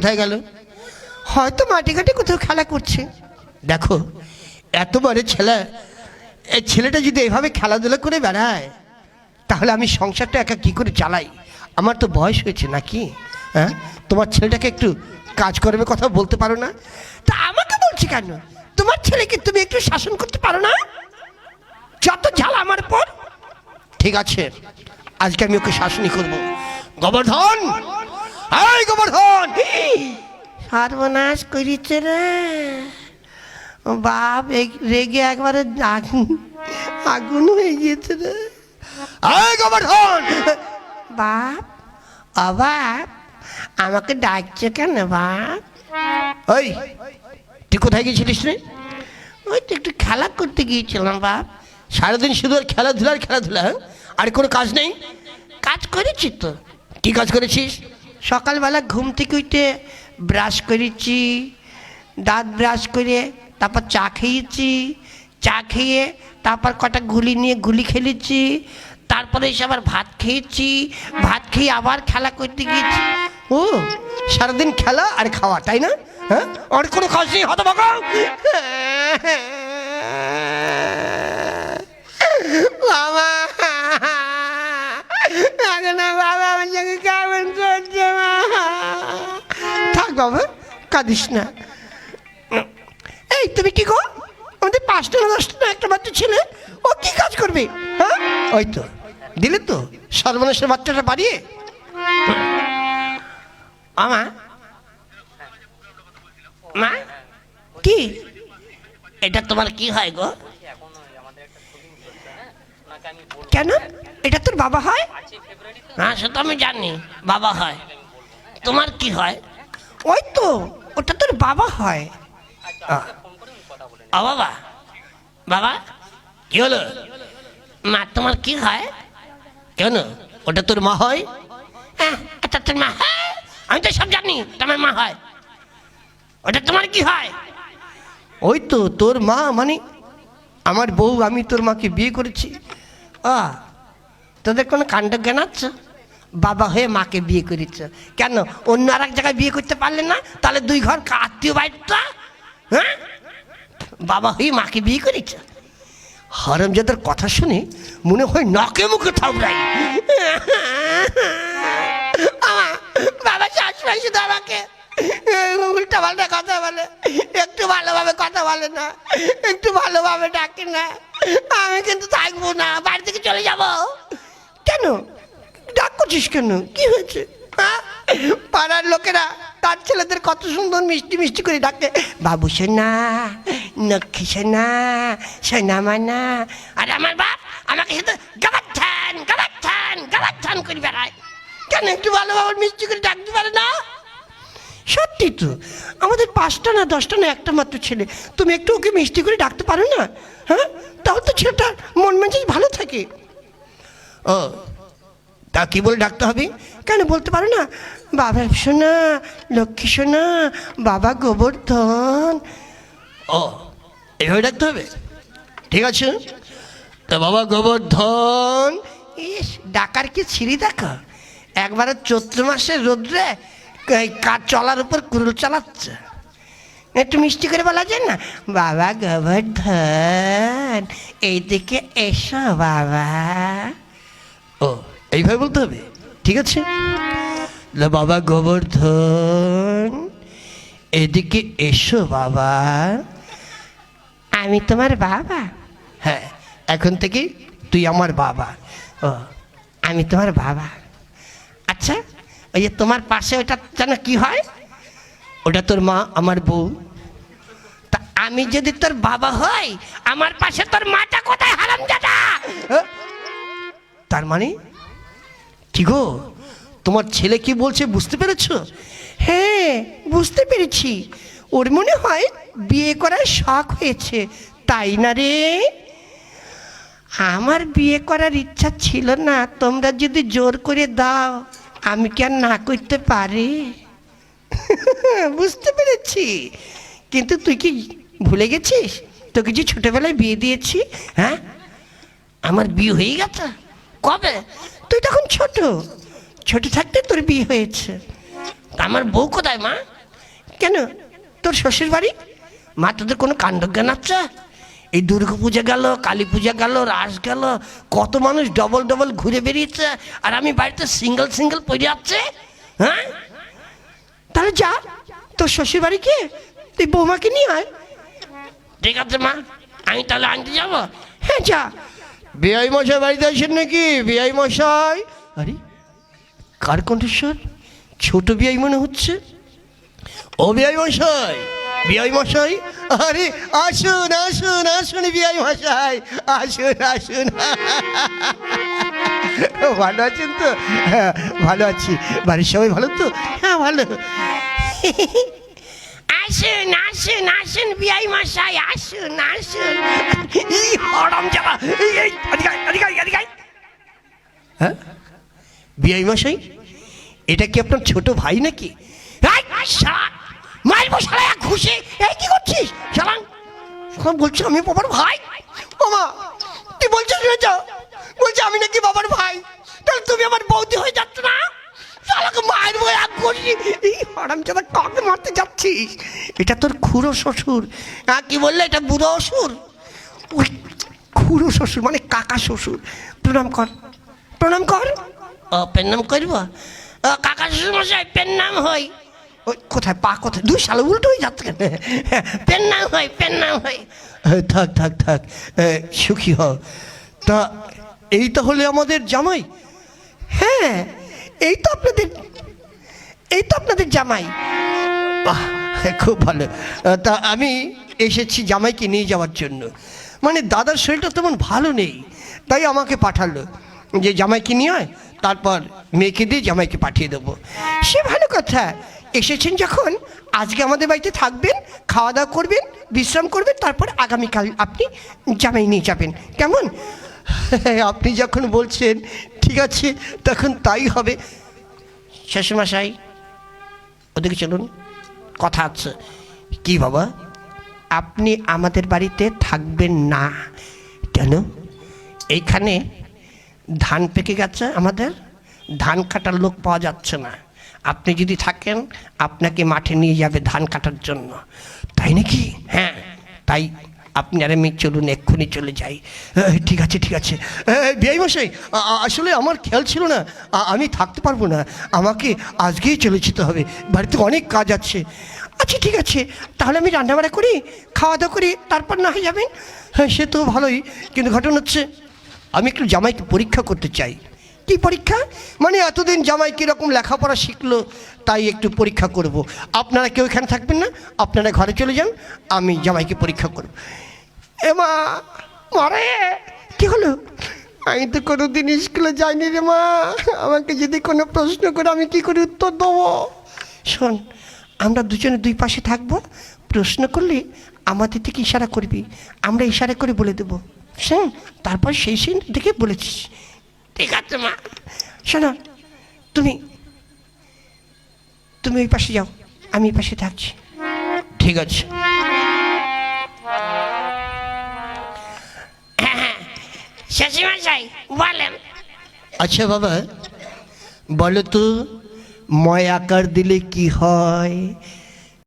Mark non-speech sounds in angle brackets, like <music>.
কোথায় গেল? হয়তো মাটি ঘাটে কোথাও খেলা করছে। দেখো এত বড় ছেলে এই ছেলেটা যদি এভাবে খেলাধুলা করে বেড়ায় তাহলে আমি সংসারটা একা কি করে চালাই? আমার তো বয়স হয়েছে নাকি? হ্যাঁ? তোমার ছেলেটাকে একটু কাজ করবে কথা বলতে পারো না? তা আমাকে বলছি কেন? তোমার ছেলেকে তুমি একটু শাসন করতে পারো না? যত ঝাল আমার পর ঠিক আছে আজকে আমি ওকে শাসনই করব। গোবর্ধন! এই গোবর্ধন! সর্বনাশ করিছে রে। বাপ রেগে একবারে আগুন আগুন হয়ে গিয়েছে রে। এই গোবর্ধন! বাপ অবাপ আমাকে ডাকছে কেন বাপ? ওই তুই কোথায় গিয়েছিলিস রে? ওই তো একটু খেলা করতে গিয়েছিলাম বাপ। সারাদিন শুধু আর খেলাধুলা আর খেলাধুলা হ্যাঁ? আর কোনো কাজ নেই? কাজ করেছি তো। কি কাজ করেছিস? সকালবেলা ঘুম থেকে উঠে ব্রাশ করেছি, দাঁত ব্রাশ করে তারপর চা খেয়েছি, চা খেয়ে তারপর কটা গুলি নিয়ে গুলি খেলেছি, তারপরে এসে আবার ভাত খেয়েছি, ভাত খেয়ে আবার খেলা করতে গিয়েছি। ও, সারাদিন খেলা আর খাওয়া, তাই না? হ্যাঁ? আর কোনো কাজ নেই হতো কাঁদিস না। এই, তুমি কি গো? আমাদের পাঁচটা দশটা একটা বাচ্চা ছেলে? ও কি কাজ করবে? হ্যাঁ? ওই তো, দিলে তো সর্বনাশের বাচ্চাটা বাড়িয়ে। আমা মা। কি? এটা তোমার কি হয় গো? কেন? এটা তোর বাবা হয়? হ্যাঁ সে তো আমি জানি, বাবা হয়। তোমার কি হয়? ওই তো। ওটা তোর বাবা হয়। আহ। ও বাবা বাবা কি হলো? মা তোমার কি হয়? কেন? ওটা তোর মা হয়? হ্যাঁ এটা তোর মা হয়? আমি তো সব জানি তোমার মা হয়। ওটা তোমার কি হয়? ওই তো তোর মা মানে আমার বউ আমি তোর মাকে বিয়ে করেছি। আ তোদের কোনো কাণ্ড জ্ঞান আছে? বাবা হয়ে মাকে বিয়ে করেছ। কেন? অন্য আর এক জায়গায় বিয়ে করতে পারলে না? তাহলে দুই ঘর আত্মীয় বাড়িটা? হ্যাঁ? বাবা হয়ে মাকে বিয়ে করেছ। হরমজাদার কথা শুনে মনে হয় নকে মুখে থামড়াই আমা, বাবা শাশুড়ি শুধু আমাকে উল্টা পাল্টা কথা বলে। একটু ভালোভাবে কথা বলে না একটু ভালোভাবে ডাকে না। আমি কিন্তু থাকব না বাড়ি থেকে চলে যাব। কেন? ডাক করছিস কেন? কি হয়েছে? হ্যাঁ? পাড়ার লোকেরা তার ছেলেদের কত সুন্দর মিষ্টি মিষ্টি করে ডাকে। বাবু সোনা লক্ষ্মী সোনা সোনা মানা, আর আমার বাপ আমাকে শুধু গাবাচ্ছান গাবাচ্ছান গাবাচ্ছান করে বেড়ায়। কেন একটু ভালোভাবে মিষ্টি করে ডাকতে পারে না? সত্যি তো, আমাদের পাঁচটা না, দশটা না, একটা মাত্র ছেলে। তুমি একটু ওকে মিষ্টি করে ডাকতে পারো না? হ্যাঁ? তাহলে তো ছেলেটার মন মেজাজ ভালো থাকে। ও তা কি বলে ডাকতে হবে? কেন বলতে পারো না? বাবা সোনা লক্ষ্মী সোনা বাবা গোবর্ধন। ও এভাবে ডাকতে হবে? ঠিক আছে। তা বাবা গোবর্ধন। ইস ডাকার কি ছিঁড়ি দেখা? একবারে চৈত্র মাসে রোদ্রে কাজ চলার উপর কুরুল চালাচ্ছে। একটু মিষ্টি করে বলা যায় না? বাবা গোবর্ধন এইদিকে এসো বাবা। ও এইভাবে বলতে হবে? ঠিক আছে? বাবা গোবর্ধন এদিকে এসো বাবা। আমি তোমার বাবা। হ্যাঁ এখন থেকে তুই আমার বাবা। ও আমি তোমার বাবা। আচ্ছা ওই যে তোমার পাশে ওটা যেন কি হয়? ওটা তোর মা আমার বউ। তা আমি যদি তোর বাবা হই আমার পাশে তোর মাটা কোথায় হারাম দাদা তার মানে? কি গো? তোমার ছেলে কি বলছে বুঝতে পেরেছ? হ্যাঁ বুঝতে পেরেছি। ওর মনে হয় বিয়ে করার শখ হয়েছে, তাই না রে? আমার বিয়ে করার ইচ্ছা ছিল না, তোমরা যদি জোর করে দাও, আমি কি আর না করতে পারি? <laughs> বুঝতে পেরেছি। কিন্তু তুই কি ভুলে গেছিস? তোকে যে ছোটবেলায় বিয়ে দিয়েছি হ্যাঁ? আমার বিয়ে হয়ে গেছে? কবে? তুই তখন ছোট। ছোট থাকতে তোর বিয়ে হয়েছে। তা আমার বউ কোথায় মা? কেন? তোর শ্বশুর বাড়ি? মা, তোদের কোনো কাণ্ডজ্ঞান আছে এই দুর্গা পূজা গেল, কালী পূজা গেল, রাস গেল, কত মানুষ ডবল ডবল ঘুরে বেরিয়েছে, আর আমি বাড়িতে সিঙ্গেল সিঙ্গেল পড়ে যাচ্ছে হ্যাঁ? তাহলে যা, তোর শ্বশুর বাড়ি কে তুই বৌমাকে নিয়ে আয়। ঠিক আছে মা, আমি তাহলে আনতে যাব? হ্যাঁ যা। বিআই মশাই বাড়িতে আসেন নাকি? বিআই মশাই। আরে, কার কণ্ঠস্বর? ছোট বিআই মনে হচ্ছে। ও বিআই মশাই বিআই মশাই। আরে, আসুন আসুন আসুন বিআই মশাই। আসুন আসুন। ভালো আছেন তো? হ্যাঁ ভালো আছি। বাড়ির সবাই ভালো তো? হ্যাঁ ভালো। আসুন আসুন আসুন, বিআই মশাই, আসুন আসুন। এই হরম যাবা এই এই, আদিকাই আদিকাই আদিকাই। হ্যাঁ? বিআই মশাই, এটা কি আপনার ছোট ভাই নাকি? মারবো শালা এক ঘুষে। এই, কি করছিস? শালান শালা বলছি আমি বাবার ভাই। মামা তুই বলছিস না যাও বলছি আমি নাকি ঘুষি এই হারাম চাদা কাকে মারতে যাচ্ছিস? এটা তোর খুড়ো শ্বশুর। হ্যাঁ কি বললে? এটা বুড়ো অসুর ওই খুড়ো শ্বশুর মানে কাকা শ্বশুর। প্রণাম কর। প্রণাম কর। ও পেন্নাম করব? ও কাকা শ্বশুর মশাই পেন্নাম হই ওই কোথায়? পা কোথায়? দুই সালে উল্টো হয়ে যাচ্ছে কেন? পেন্নাম হই পেন্নাম হই থাক থাক থাক। এ, সুখী হও তা এই তাহলে আমাদের জামাই। হ্যাঁ এই তো আপনাদের এই তো আপনাদের জামাই। বাহ, খুব ভালো। তা আমি এসেছি জামাইকে নিয়ে যাওয়ার জন্য। মানে দাদার শরীরটা তেমন ভালো নেই, তাই আমাকে পাঠালো যে জামাইকে নিয়ে আয়, তারপর মেয়েকে দিয়ে জামাইকে পাঠিয়ে দেবো। সে ভালো কথা, এসেছেন যখন, আজকে আমাদের বাড়িতে থাকবেন, খাওয়া দাওয়া করবেন, বিশ্রাম করবেন, তারপর আগামীকাল আপনি জামাই নিয়ে যাবেন। কেমন? আপনি যখন বলছেন, ঠিক আছে, তখন তাই হবে। শ্বশুরমশাই ওদিকে চলুন, কথা আছে কি বাবা? আপনি আমাদের বাড়িতে থাকবেন না। কেন? এইখানে ধান পেকে গেছে আমাদের, ধান কাটার লোক পাওয়া যাচ্ছে না। আপনি যদি থাকেন, আপনাকে মাঠে নিয়ে যাবে ধান কাটার জন্য। তাই নাকি? হ্যাঁ তাই আপনি আর আমি চলুন, এক্ষুনি চলে যাই। ঠিক আছে ঠিক আছে। মশাই আসলে আমার খেয়াল ছিল না। আমি থাকতে পারব না। আমাকে আজকেই চলে যেতে হবে। বাড়িতে অনেক কাজ আছে। আচ্ছা ঠিক আছে। তাহলে আমি রান্নাবাড়া করি খাওয়া দাওয়া করি, তারপর না হয়ে যাবেন? হ্যাঁ সে তো ভালোই। কিন্তু ঘটনা হচ্ছে, আমি একটু জামাইকে পরীক্ষা করতে চাই। কি পরীক্ষা? মানে এতদিন জামাই কীরকম লেখাপড়া শিখলো, তাই একটু পরীক্ষা করব। আপনারা কেউ এখানে থাকবেন না। আপনারা ঘরে চলে যান, আমি জামাইকে পরীক্ষা করব। এ মা মারে। কি হলো? আমি তো কোনো দিন স্কুলে যাইনি রে মা। আমাকে যদি কোনো প্রশ্ন করে আমি কি করে উত্তর দেবো? শোন আমরা দুজনে দুই পাশে থাকব। প্রশ্ন করলে আমাদের দিকে ইশারা করবি। আমরা ইশারা করে বলে দেবো। শোন তারপর সেই সেই দেখে বলেছিস। ঠিক আছে মা। শোনো তুমি তুমি ওই পাশে যাও। আমি এই পাশে থাকছি। ঠিক আছে। বলেন। আচ্ছা বাবা বলো তো ময় আকার দিলে কি হয়?